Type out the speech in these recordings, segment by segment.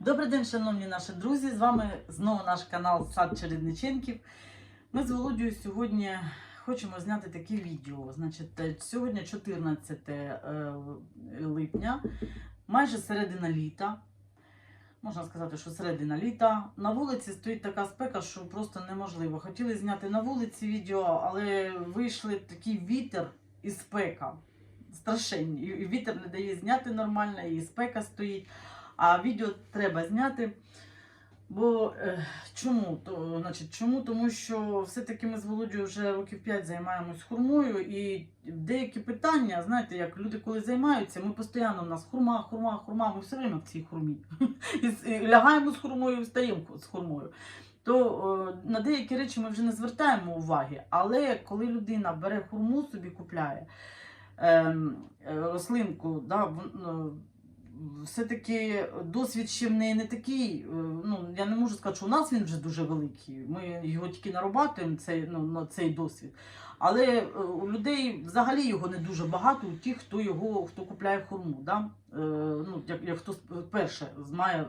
Добрий день, шановні наші друзі! З вами знову наш канал Сад Чередниченків. Ми з Володією сьогодні хочемо зняти таке відео. Значить, е, сьогодні 14 е, липня, майже середина літа. Можна сказати, що середина літа. На вулиці стоїть така спека, що просто неможливо. Хотіли зняти на вулиці відео, але вийшли такий вітер і спека. Страшенні. І вітер не дає зняти нормально, і спека стоїть. А відео треба зняти. Бо е, чому? То, значить, чому? Тому що все-таки ми з Володією вже років 5 займаємось хурмою, і деякі питання, знаєте, як люди коли займаються, ми постійно в нас хурма, хурма, хурма, ми все время в цій хурмі. І, лягаємо з хурмою, і встаємо з хурмою. То е, на деякі речі ми вже не звертаємо уваги. Але коли людина бере хурму, собі купляє ем, е, рослинку, да, все-таки досвід ще в неї не такий. е, Ну, я не можу сказати, що у нас він вже дуже великий. Ми його тільки нарабатуємо, цей, ну, цей досвід. Але е, у людей взагалі його не дуже багато, у тих, хто його хто купляє хурму. Да? Е, ну, як, як хто перше має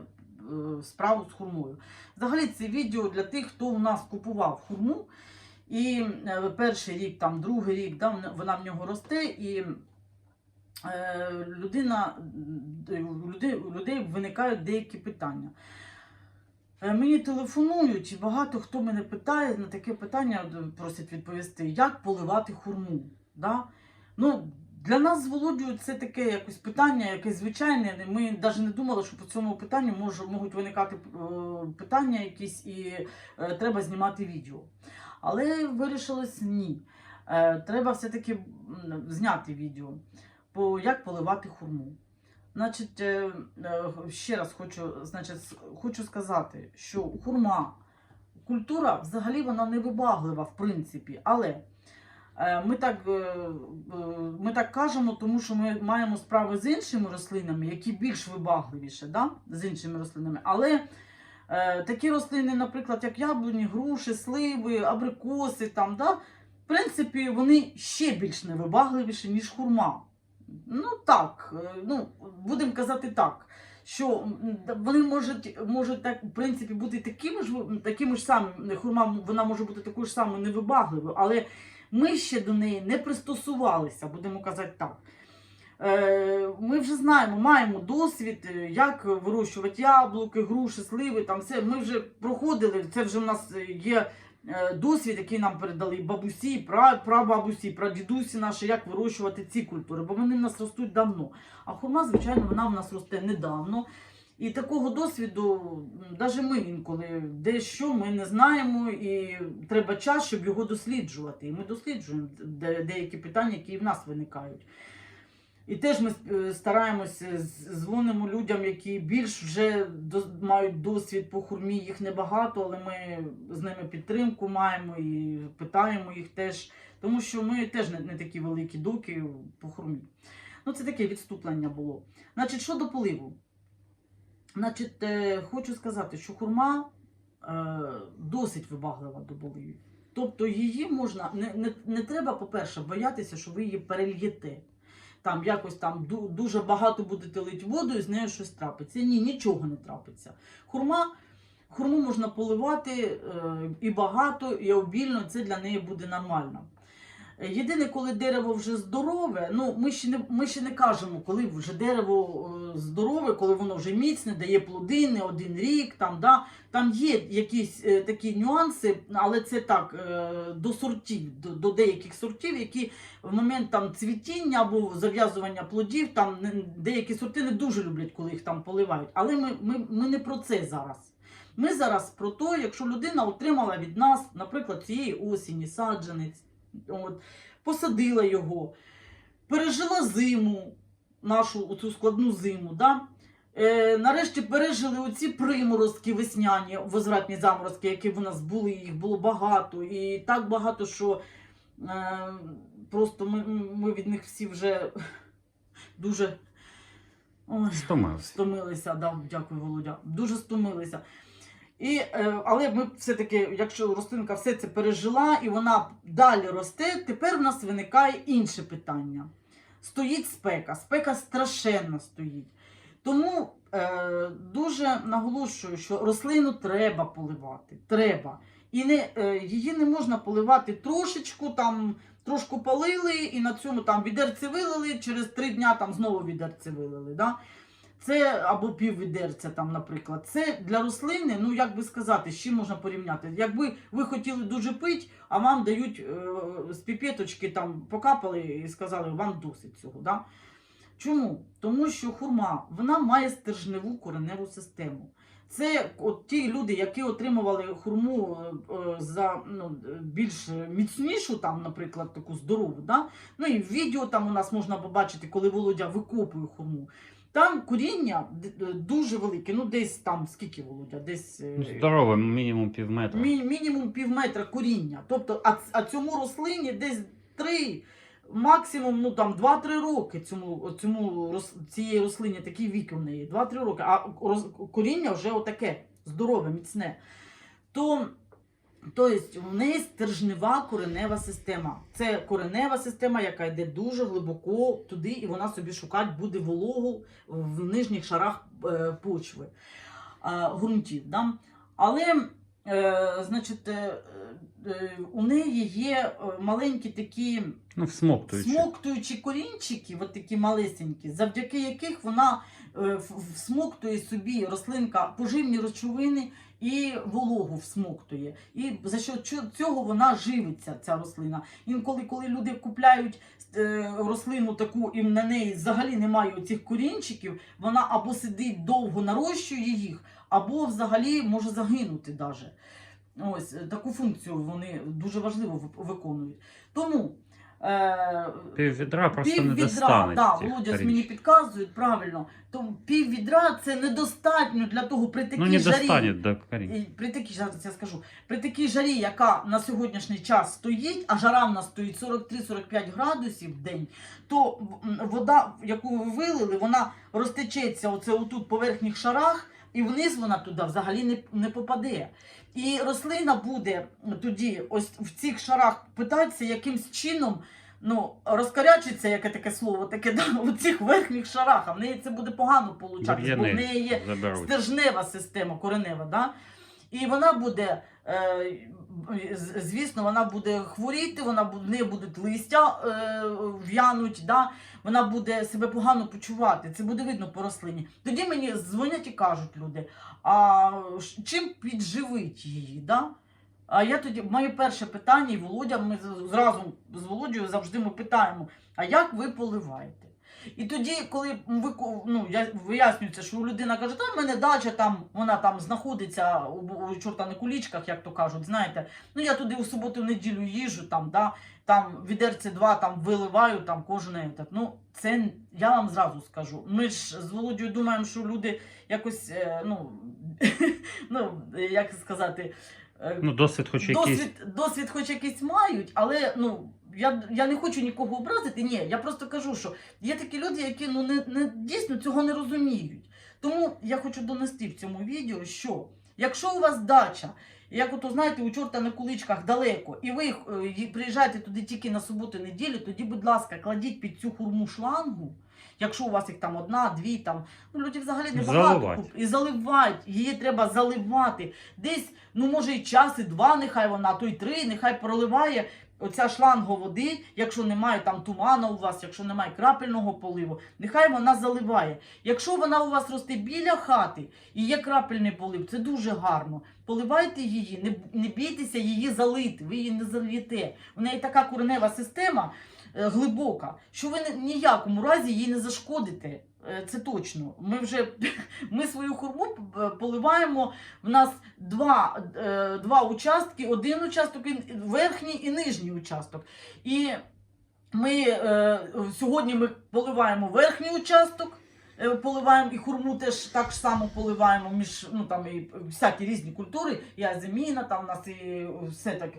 справу з хурмою. Взагалі це відео для тих, хто у нас купував хурму. І перший рік, там, другий рік, да, вона- в нього росте, і людина, у людей, людей виникають деякі питання. Е, Мені телефонують, і багато хто мене питає на таке питання, е, просить відповісти, як поливати хурму. Да? Ну, для нас з Володією це таке якось питання, яке звичайне. Ми навіть не думали, що по цьому питанню може, можуть виникати е, питання якісь і е, треба знімати відео. Але вирішилось ні. Е, треба все-таки зняти відео, по як поливати хурму. Значить, е, е, ще раз хочу, значить, хочу сказати, що хурма, культура взагалі вона не вибаглива, в принципі, але е, ми так, ми так кажемо, тому що ми маємо справи з іншими рослинами, які більш вибагливіші, да? з іншими рослинами. Але такі рослини, наприклад, як яблуні, груші, сливи, абрикоси, там, да? в принципі, вони ще більш невибагливіші, ніж хурма. Ну так, е, ну, будемо казати так. Що вони можуть, можуть так, в принципі, бути такими ж, такими ж самими, хурма вона може бути такою ж самою невибагливою, але ми ще до неї не пристосувалися, будемо казати так. Е, Ми вже знаємо, маємо досвід, е, як вирощувати яблуки, груші, сливи, там все. Ми вже проходили, це вже в нас є досвід, який нам передали бабусі, пра- прабабусі, прадідусі наші, як вирощувати ці культури, бо вони в нас ростуть давно. А хурма, звичайно, вона в нас росте недавно. І такого досвіду, навіть ми інколи дещо ми не знаємо, і треба час, щоб його досліджувати. І ми досліджуємо деякі питання, які в нас виникають. І теж ми е, стараємося, дзвонимо людям, які більш вже мають досвід по хурмі, їх небагато, але ми з ними підтримку маємо і питаємо їх теж, тому що ми теж не, не такі великі доки по хурмі. Ну, це таке відступлення було. Значить, щодо поливу. Значить, е, хочу сказати, що хурма е, досить вибаглива до поливів. Тобто її можна, не, не, не треба, по-перше, боятися, що ви її перельєте. Там якось там дуже багато будете лити воду і з нею щось трапиться. Ні, нічого не трапиться. Хурма, хурму можна поливати е, і багато, і обільно, це для неї буде нормально. Єдине, коли дерево вже здорове, ну ми ще не, ми ще не кажемо, коли вже дерево е, здорове, коли воно вже міцне, дає плоди не один рік. Там, да, там є якісь е, такі нюанси, але це так, е, до сортів, до, до деяких сортів, які в момент там цвітіння або зав'язування плодів, там не- деякі сорти не дуже люблять, коли їх там поливають. Але ми, ми, ми не про це зараз. Ми зараз про те, якщо людина отримала від нас, наприклад, цієї осені саджанець, от, посадила його, пережила зиму, нашу цю складну зиму. Да? Е, нарешті пережили оці приморозки весняні, возвратні заморозки, які в нас були, їх було багато. І так багато, що е, просто ми, ми від них всі вже дуже ой, Стомився. стомилися. Да, дякую, Володя. Дуже стомилися. І, е, але ми все-таки, якщо рослинка все це пережила і вона далі росте, тепер в нас виникає інше питання. Стоїть спека, спека страшенно стоїть. Тому е, дуже наголошую, що рослину треба поливати. Треба. І не, е, її не можна поливати трошечку, там, трошку полили, і на цьому там відерці вилили, через три дня там знову відерці вилили. Да? Це або пів відерця, там, наприклад. Це для рослини, ну як би сказати, з чим можна порівняти. Якби ви хотіли дуже пити, а вам дають е, з піпеточки, там покапали і сказали, вам досить цього. Да? Чому? Тому що хурма вона має стержневу кореневу систему. Це от ті люди, які отримували хурму е, е, за ну, більш міцнішу, там, наприклад, таку здорову. Да? Ну і відео там у нас можна побачити, коли Володя викопує хурму. Там д- дуже велике, ну десь там скільки Володя, десь е, Ну, Здорове, мінімум пів метра. Мі- мінімум пів метра коріння. Тобто, а, а цьому рослині десь три, максимум ну, там, 2-3 роки цьому, цьому, цієї рослині, такий вік у неї, 2-3 роки, а роз- коріння вже отаке здорове, міцне. То, тобто, в неї стержнева коренева система. Це коренева система, яка йде дуже глибоко туди, і вона собі шукати буде вологу в нижніх шарах е, почви, е, ґрунтів. Але, значить, е, е, у неї є е, маленькі такі Ну, всмоктуючи. смоктуючі корінчики, от такі малесенькі, завдяки яких вона е, всмоктує собі рослинка поживні речовини і вологу всмоктує. І за що цього вона живиться, ця рослина. Інколи, коли люди купляють е, рослину таку і на неї взагалі немає цих корінчиків, вона або сидить довго нарощує їх, або взагалі може загинути даже. Ось е, таку функцію вони дуже важливо виконують. Тому е, Пів відра просто пів не відра, да, Володя мені підказують правильно. То пів відра це недостатньо для того при такій Ну, не жарі. І При такій зараз я скажу, при такій жарі, яка на сьогоднішній час стоїть, а жара в нас стоїть 43-45 градусів в день, то вода, яку ви вилили, вона розтечеться оце отут по верхніх шарах, і вниз вона туди взагалі не, не попаде. І рослина буде тоді ось в цих шарах питатися, якимсь чином ну, розкарячиться, яке таке слово, таке да, у цих верхніх шарах, а в неї це буде погано получатися, бо в неї є заберуть. стержнева система, коренева, да? і вона буде, звісно, вона буде хворіти, вона неї будуть листя е, в'януть, да? вона буде себе погано почувати. Це буде видно по рослині. Тоді мені дзвонять і кажуть люди, а чим підживить її? Да? А я тоді, моє перше питання, і Володя, ми зразу з Володією завжди ми питаємо, а як ви поливаєте? І тоді, коли ну, я, вияснюється, що людина каже, там в мене дача, там, вона там знаходиться у, у чорта на кулічках, як то кажуть, знаєте, ну я туди у суботу в неділю їжу, там, да, там відерці два там виливаю там кожне. Так, ну, це я вам зразу скажу. Ми ж з Володією думаємо, що люди якось, е, ну, ну, як сказати, Ну, досвід хоч якийсь. досвід, досвід хоч якийсь мають, але ну. Я, я не хочу нікого образити, ні. Я просто кажу, що є такі люди, які ну, не, не, дійсно цього не розуміють. Тому я хочу донести в цьому відео, що якщо у вас дача, як ото знаєте, у чорта на куличках далеко, і ви е, приїжджаєте туди тільки на суботу-неділю, тоді, будь ласка, кладіть під цю хурму шлангу. Якщо у вас їх там одна, дві, там, ну люди взагалі не багато і заливати. Її треба заливати. Десь, ну може і час, і два, нехай вона, то й три, нехай проливає оця шланга води, якщо немає там туману у вас, якщо немає крапельного поливу, нехай вона заливає. Якщо вона у вас росте біля хати і є крапельний полив, це дуже гарно. Поливайте її, не, не бійтеся її залити, ви її не залієте. У неї така коренева система глибока, що ви ні- ніякому разі їй не зашкодите. Е, Це точно. Ми вже ми свою хурму е, поливаємо. В нас два, е, два участки, один участок, верхній і нижній участок. І ми е, сьогодні ми поливаємо верхній участок, е, поливаємо і хурму теж так само поливаємо між ну там і всякі різні культури, і азиміна, там у нас і все так,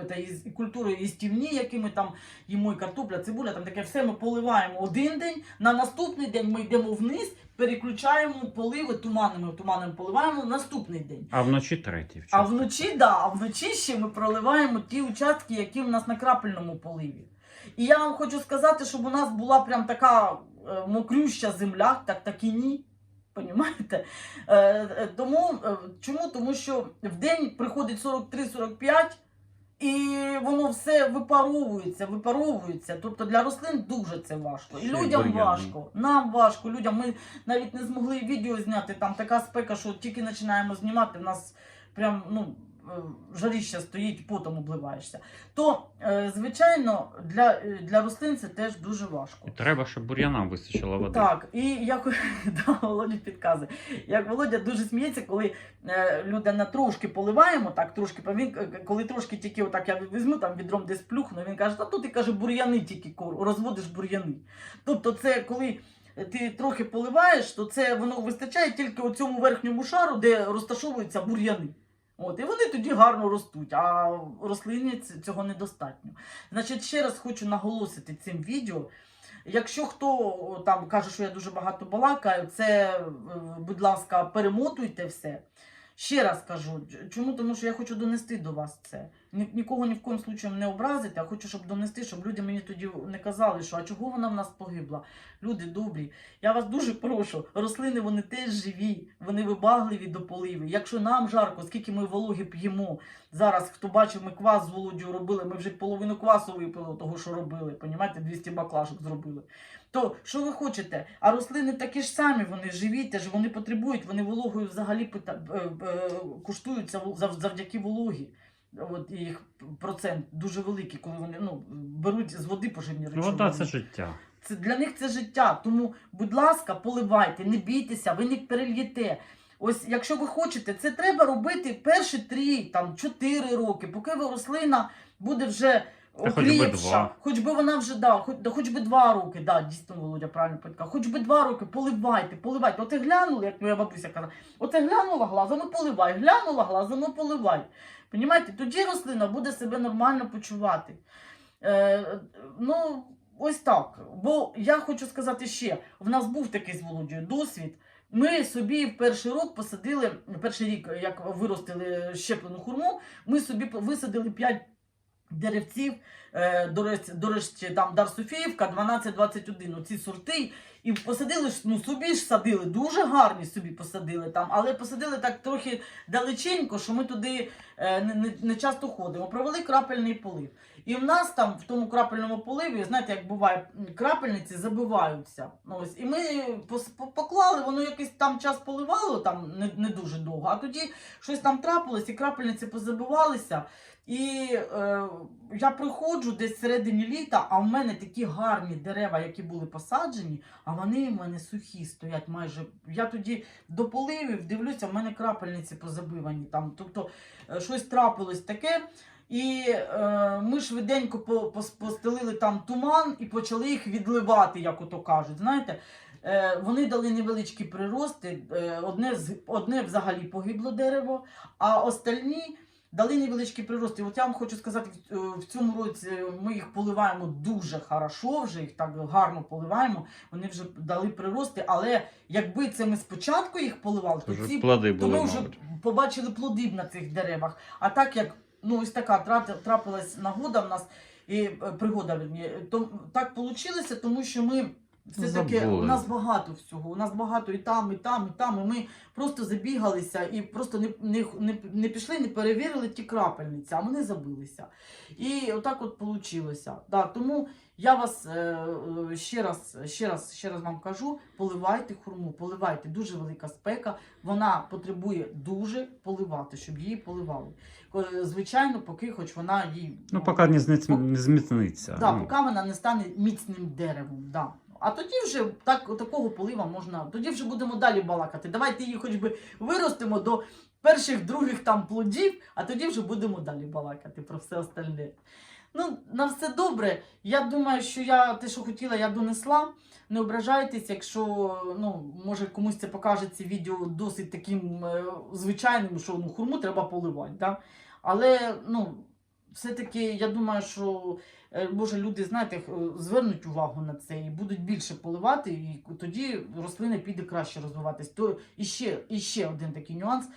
е, це, і, культури і стівні, які ми там їмо, і картопля, цибуля, там таке все ми поливаємо один день. На наступний день ми йдемо вниз, переключаємо поливи туманними, туманними поливаємо наступний день. А вночі третій. А вчасно. вночі, да, а вночі ще ми проливаємо ті участки, які в нас на крапельному поливі. І я вам хочу сказати, щоб у нас була прям така е, мокрюща земля, так так і ні. Понімаєте? Е, е, тому, е, чому? Тому що в день приходить 43-45 і воно все випаровується, випаровується. Тобто для рослин дуже це важко. І Ще людям бур'яни. важко, нам важко, людям. Ми навіть не змогли відео зняти. Там така спека, що тільки починаємо знімати, в нас прям ну. Е, Жаріща стоїть, потом обливаєшся. То, е, звичайно, для, е, для рослин це теж дуже важко. І треба, щоб бур'янам вистачило води. Так, і як да, Володя підказує, як Володя дуже сміється, коли е, люди на трошки поливаємо, так трошки, він, коли трошки тільки отак я візьму там відром десь плюхну, він каже, та тут ти каже, бур'яни тільки розводиш бур'яни. Тобто, це коли ти трохи поливаєш, то це воно вистачає тільки у цьому верхньому шару, де розташовуються бур'яни. От, і вони тоді гарно ростуть, а рослині цього недостатньо. Значить, ще раз хочу наголосити цим відео. Якщо хто там каже, що я дуже багато балакаю, це, е, будь ласка, перемотуйте все. Ще раз кажу, чому? Тому що я хочу донести до вас це. Ні, нікого ні в коїм случаї не образити, а хочу, щоб донести, щоб люди мені тоді не казали, що а чого вона в нас погибла. Люди добрі, я вас дуже прошу. Рослини вони теж живі, вони вибагливі до поливи. Якщо нам жарко, скільки ми вологи п'ємо. Зараз, хто бачив, ми квас з Володю робили, ми вже половину квасу випили того, що робили. Понімаєте, 200 баклажок зробили. То що ви хочете? А рослини такі ж самі, вони живі, теж вони потребують, вони вологою взагалі пита- е, е, куштуються завдяки вологі. От їх процент дуже великий, коли вони ну, беруть з води поживні Ну, речовини. вода це життя. Це для них це життя. Тому, будь ласка, поливайте, не бійтеся, ви не перельєте. Ось, якщо ви хочете, це треба робити перші три, там чотири роки, поки ви рослина буде вже Та хоч би два. хоч би вона вже да, хоч, да, хоч би два роки, да, дійсно Володя правильно підказав, хоч би два роки поливайте, поливайте. Оте глянули, як моя бабуся казала, оце глянула глазом і поливай, глянула глазом і поливай. Понімаєте? Тоді рослина буде себе нормально почувати. Е, ну, ось так. Бо я хочу сказати ще: в нас був такий з Володією досвід. Ми собі в перший рік посадили, перший рік, як виростили щеплену хурму, ми собі висадили 5 деревців, е, до речі, там Дар Софіївка, 1221, оці сорти. І посадили ну собі ж садили, дуже гарні собі посадили там, але посадили так трохи далеченько, що ми туди е, не, не, часто ходимо. Провели крапельний полив. І в нас там в тому крапельному поливі, знаєте, як буває, крапельниці забиваються. Ось, і ми поклали, воно якийсь там час поливало, там не, не дуже довго, а тоді щось там трапилось, і крапельниці позабивалися. І е, я приходжу десь всередині літа, а в мене такі гарні дерева, які були посаджені, а вони в мене сухі стоять майже. Я тоді до поливів дивлюся, в мене крапельниці позабивані там. Тобто е, щось трапилось таке. І е, ми швиденько по, пос- постелили там туман і почали їх відливати, як ото кажуть. Знаєте, е, вони дали невеличкі прирости. Е, одне, одне взагалі погибло дерево, а остальні дали невеличкі прирости. От я вам хочу сказати, в, е, цьому році ми їх поливаємо дуже хорошо, вже їх так гарно поливаємо. Вони вже дали прирости, але якби це ми спочатку їх поливали, то ці плоди то ми вже мабуть. побачили плоди на цих деревах. А так як ну ось така трапилась нагода в нас і е, пригода то так вийшло, тому що ми. Все таки у нас багато всього. У нас багато і там, і там, і там. І ми просто забігалися і просто не, не, не, не пішли, не перевірили ті крапельниці, а вони забилися. І отак от вийшло. Да, тому я вас е, е, ще раз, ще раз, ще раз вам кажу: поливайте хурму, поливайте. Дуже велика спека. Вона потребує дуже поливати, щоб її поливали. Е, Звичайно, поки хоч вона їй Ну, поки не зміцниться. Да, ну. поки вона не стане міцним деревом. Да. А тоді вже так, такого полива можна. Тоді вже будемо далі балакати. Давайте її хоч би виростимо до перших, других там плодів, а тоді вже будемо далі балакати про все остальне. Ну, на все добре. Я думаю, що я те, що хотіла, я донесла. Не ображайтесь, якщо ну, може комусь це покажеться відео досить таким е, звичайним, що ну, хурму треба поливати. Да? Але ну, все-таки я думаю, що може люди, знаєте, е, звернуть увагу на це і будуть більше поливати, і тоді рослина піде краще розвиватись. То і ще, і ще один такий нюанс.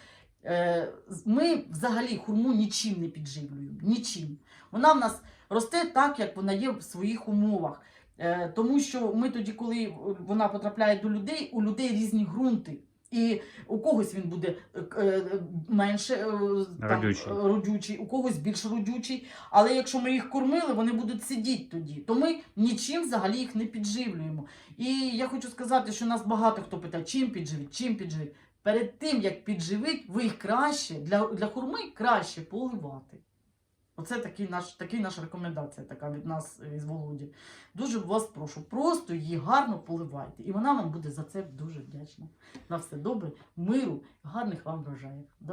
Е, Ми взагалі хурму нічим не підживлюємо. Нічим. Вона в нас росте так, як вона є в своїх умовах. Е, Тому що ми тоді, коли вона потрапляє до людей, у людей різні ґрунти. І у когось він буде е, е, менше е, там, Родючий. родючий, у когось більш родючий. Але якщо ми їх кормили, вони будуть сидіти тоді. То ми нічим взагалі їх не підживлюємо. І я хочу сказати, що нас багато хто питає, чим підживить, чим підживить. Перед тим, як підживить, ви їх краще, для, для хурми краще поливати. Оце такий наш, такий наша рекомендація така від нас е, із Володі. Дуже вас прошу, просто її гарно поливайте. І вона вам буде за це дуже вдячна. На все добре, миру, гарних вам врожаїв.